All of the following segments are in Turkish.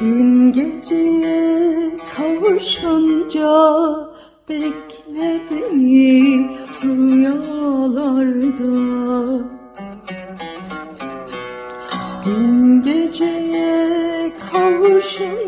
Gün geceye kavuşunca bekle beni rüyalarda. Gün geceye kavuşunca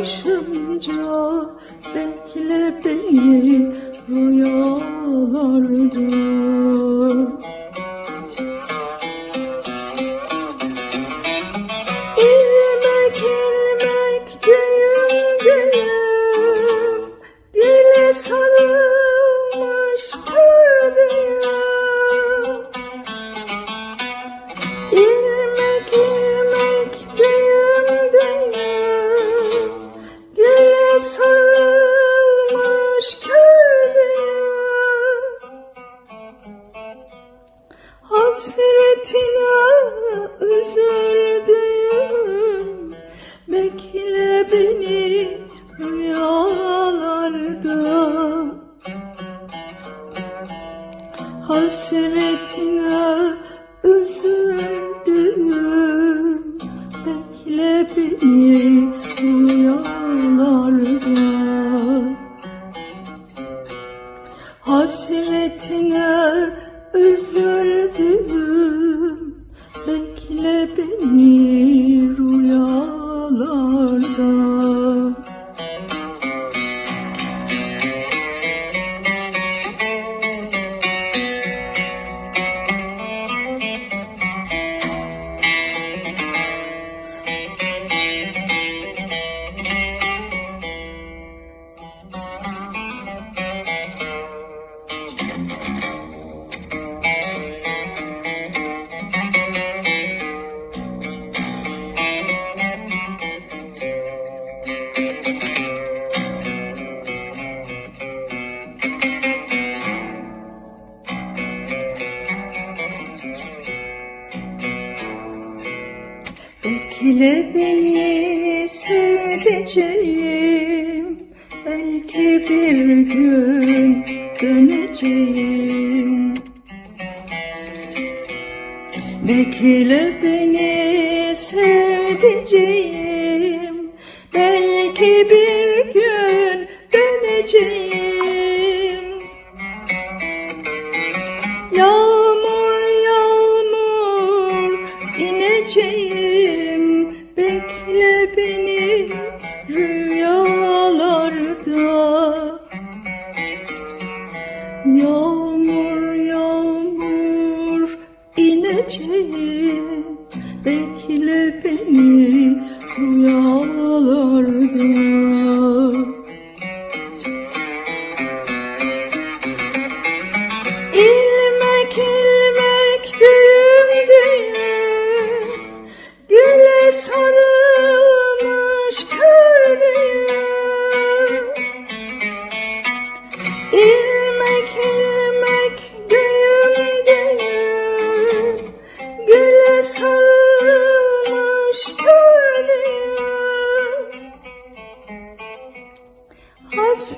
dağlardan aşınca bekle beni rüyalarda İlmek ilmek düğüm düğüm Güle sarılmış Hasretine üzüldüm Bekle beni rüyalarda. Hasretine üzüldüm Bekle beni üzüldüm Bekle beni sevdiceğim Belki bir gün döneceğim. Bekle beni sevdiceğim Belki bir gün döneceğim beni rüyalarda. Yağmur yağmur ineceğim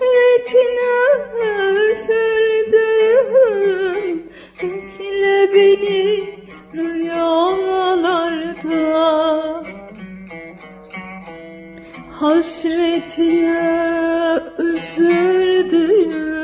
Hasretine üzüldüm. Bekle beni rüyalarda Hasretine üzüldüm